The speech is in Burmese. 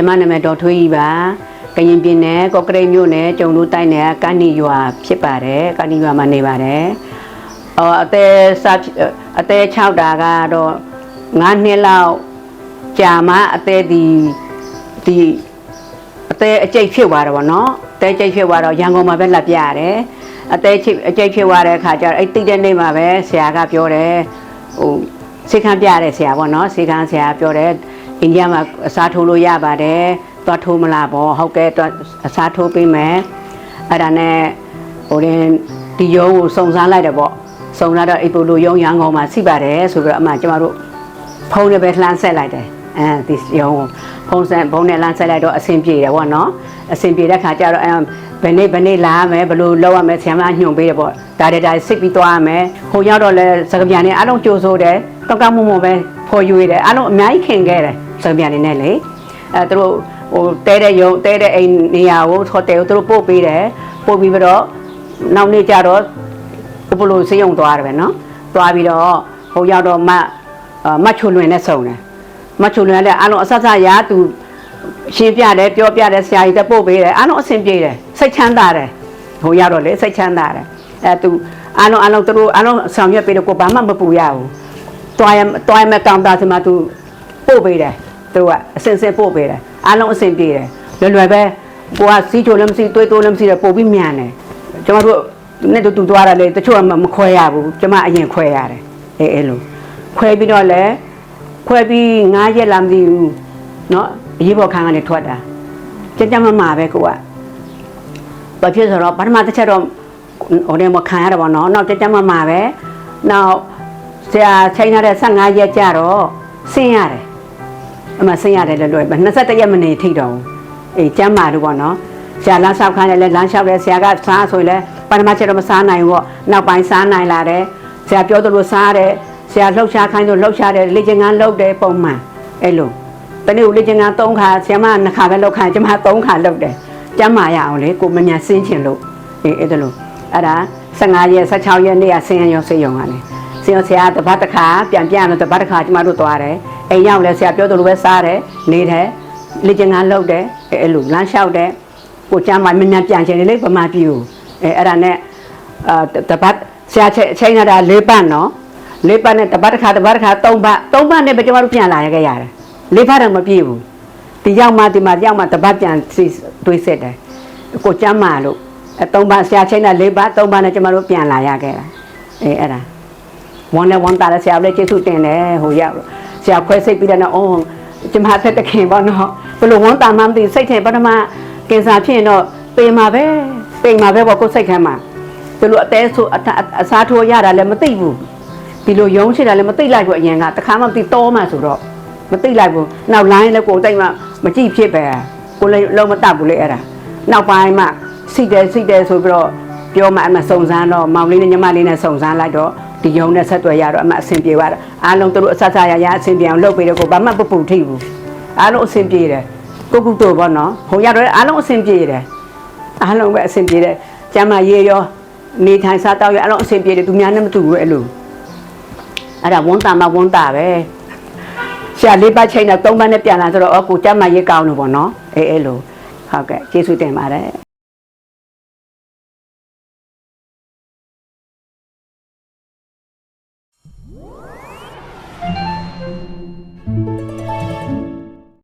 ကျမနာမည်ဒေါ်ထွေးကြီးပါကရင်ပြည်နယ်ကော့ကရိတ်မြို့နယ်ကျုံတို့တိုင်းနယ်ကကနီရွာဖြစ်ပါတယ်ကနီရွာမှာနေပါတယ်အော်အသက်စာအသက်6တာကတော့9နှစ်လောက်ကြာမှအသက်ဒီဒီအသက်အကျိတ်ဖြစ်သွားတယ်ဗောနော်အသက်အကျိတ်ဖြစ်သွားတော့ရန်ကုန်မှာပဲလက်ပြရတယ်အသက်ချိအကျိတ်ဖြစ်သွားတဲ့အခါကျတော့အဲ့တိတဲ့နေ့မှာပဲဆရာကပြောတယ်ဟိုစေခံပြတဲ့ဆရာဗောနော်စေခံဆရာပြောတယ် အိန္ဒိယမှာအစားထိုးလို့ရပါတယ်သွားထိုးမလားပေါ့ဟုတ်ကဲ့သွားအစားထိုးပေးမယ်အဲ့ဒါနဲ့ဟိုရင်ဒီရုံးကိုစုံစမ်းလိုက်တယ်ပေါ့စုံစမ်းတော့အိပိုလိုရုံးရန်ကုန်မှာရှိပါတယ်ဆိုပြီးတော့အမှကျမတို့ဖုန်းနဲ့ပဲလှမ်းဆက်လိုက်တယ်အဲဒီရုံးကိုဖုန်းဆက်ဖုန်းနဲ့လှမ်းဆက်လိုက်တော့အဆင်ပြေတယ်ပေါ့နော်အဆင်ပြေတဲ့ခါကျတော့အဲဘယ်နေ့ဘယ်နေ့လာရမယ်ဘယ်လိုလုပ်ရမယ်ဆရာမညွှန်ပေးတယ်ပေါ့ဒါတွေဒါစစ်ပြီးသွားရမယ်ဟိုရောက်တော့လဲစကပြန်နေအားလုံးကြိုးစိုးတယ်တောက်ကောက်မှုမှုပဲ ဖော်ယူရတယ်အားလုံးအများကြီးခင်ခဲ့တယ်စကပြန်နေနဲ့လေအဲသူတို့ဟိုတဲတဲ့ရုံတဲတဲ့အိမ်နေရာကိုဟိုတယ်ကိုသူတို့ပို့ပေးတယ်ပို့ပြီးပြီးတော့နောက်နေ့ကျတော့ဘလိုစေးရုံသွားတယ်ပဲနော်သွားပြီးတော့ဟိုရောက်တော့မမတ်ချုံလွင်နဲ့ဆုံတယ်မတ်ချုံလွင်လည်းအားလုံးအဆက်ဆက်ရသူရှင်းပြတယ်ပြောပြတယ်ဆရာကြီးတက်ပို့ပေးတယ်အားလုံးအဆင်ပြေတယ်စိတ်ချမ်းသာတယ်ဟိုရတော့လေစိတ်ချမ်းသာတယ်အဲသူအားလုံးအားလုံးသူတို့အားလုံးဆောင်ရွက်ပေးတော့ကိုဘာမှမပူရဘူး တွားရတွားရမဲ့ကောင်တာစီမှာသူပို့ပေးတယ်သူကအစင်စင်ပို့ပေးတယ်အားလုံးအဆင်ပြေတယ်လွယ်လွယ်ပဲကိုကစီးချိုလည်းမရှိတွေးတိုးလည်းမရှိတယ်ပို့ပြီးမြန်တယ်ကျွန်တော်တို့နဲ့တူတူသွားတာလေတချို့ကမခွဲရဘူးကျွန်မအရင်ခွဲရတယ်အဲအဲလိုခွဲပြီးတော့လေခွဲပြီး9ရက်လာမသိဘူးเนาะအရေးပေါ်ခန်းကနေထွက်တာကြကြမမှာပဲကိုကဘာဖြစ်ဆိုတော့ပထမတစ်ချက်တော့ဟိုထဲမှာခံရတာပေါ့နော်နောက်ကြကြမမှာပဲနောက် ဆရာချိန်ထားတဲ့15ရက်ကြတော့ဆင်းရတယ်အမှဆင်းရတယ်လည်းလွယ်ပဲ21ရက်မနေထိတော့ဘူးအေးကျမ်းမာလို့ပေါ့နော်ဆရာလမ်းလျှောက်ခိုင်းတယ်လည်းလမ်းလျှောက်တယ်ဆရာကစားဆိုရင်လည်းပထမချက်တော့မစားနိုင်ဘူးပေါ့နောက်ပိုင်းစားနိုင်လာတယ်ဆရာပြောသလိုစားတယ်ဆရာလှုပ်ရှားခိုင်းလို့လှုပ်ရှားတယ်လေ့ကျင့်ခန်းလုပ်တယ်ပုံမှန်အဲ့လိုတနေ့ကိုလေ့ကျင့်ခန်း၃ခါဆရာမနှစ်ခါပဲလုပ်ခိုင်းကျမ၃ခါလုပ်တယ်ကျမ်းမာရအောင်လေကိုမညာဆင်းချင်လို့အေးအဲ့ဒါလို့အဲ့ဒါ15ရက်16ရက်နေ့ကဆင်းရရောဆေးရုံကလေ ဆင်းရဆရာတပတ်တစ်ခါပြန်ပြန်လို့တပတ်တစ်ခါကျမတို့သွားတယ်အိမ်ရောက်လဲဆရာပြောသလိုပဲစားတယ်နေတယ်လေ့ကျင့်ခန်းလုပ်တယ်အဲ့အဲ့လိုလမ်းလျှောက်တယ်ကိုကျမ်းမာမညာပြန်ချင်တယ်လေဗမာပြည်ကိုအဲအဲ့ဒါနဲ့အာတပတ်ဆရာချိန်ရတာ၄ပတ်နော်၄ပတ်နဲ့တပတ်တစ်ခါတပတ်တစ်ခါ၃ပတ်၃ပတ်နဲ့ပဲကျမတို့ပြန်လာရခဲ့ရတယ်လေးဖတ်တော့မပြည့်ဘူးဒီရောက်မှဒီမှာရောက်မှတပတ်ပြန်စီတွေးစစ်တယ်ကိုကျမ်းမာလို့အဲသုံးပါဆရာချင်းနဲ့လေးပါသုံးပါနဲ့ကျမတို့ပြန်လာရခဲ့တာအေးအဲ့ဒါ ဝန်နဲ့ဝန်တာလည်းဆရာလည်းကျေးဇူးတင်တယ်ဟိုရောက်လို့ဆရာခွဲစိတ်ပြီးတော့အော်ကျမဆက်တခင်ပေါ့နော်ဘလို့ဝန်တာမှမသိစိတ်ထဲပထမကင်ဆာဖြစ်ရင်တော့ပေမှာပဲပေမှာပဲပေါ့ကိုယ်စိတ်ထဲမှာဘလို့အသေးဆိုအစားထိုးရတာလည်းမသိဘူးဒီလိုယုံချစ်တာလည်းမသိလိုက်ဘူးအရင်ကတခါမှမသိတော့မှဆိုတော့မသိလိုက်ဘူးနောက် line လည်းကိုယ်တိတ်မှမကြည့်ဖြစ်ပဲကိုလည်းလုံးမတတ်ဘူးလေအဲ့ဒါနောက်ပိုင်းမှစိတ်တယ်စိတ်တယ်ဆိုပြီးတော့ပြောမှအမှစုံစမ်းတော့မောင်လေးနဲ့ညီမလေးနဲ့စုံစမ်းလိုက်တော့ ဒီယုံနဲ့ဆက်သွယ်ရတော့အမှအဆင်ပြေသွားတယ်အားလုံးတို့အဆက်ဆက်ရရအဆင်ပြေအောင်လုပ်ပေးတယ်ကိုဘာမှပပူထိဘူးအားလုံးအဆင်ပြေတယ်ကိုကုတို့ဘောနော်ဟိုရတော့အားလုံးအဆင်ပြေတယ်အားလုံးပဲအဆင်ပြေတယ်ကျမရေရောနေထိုင်စားတော့ရအားလုံးအဆင်ပြေတယ်သူများနဲ့မတူဘူးအဲ့လိုအဲ့ဒါဝန်တာမဝန်တာပဲဆရာလေးပတ်ချိန်တော့၃ပတ်နဲ့ပြန်လာဆိုတော့အော်ကိုကျမ်းမရေးကောင်းလို့ပေါ့နော်အေးအဲ့လိုဟုတ်ကဲ့ကျေးဇူးတင်ပါတယ်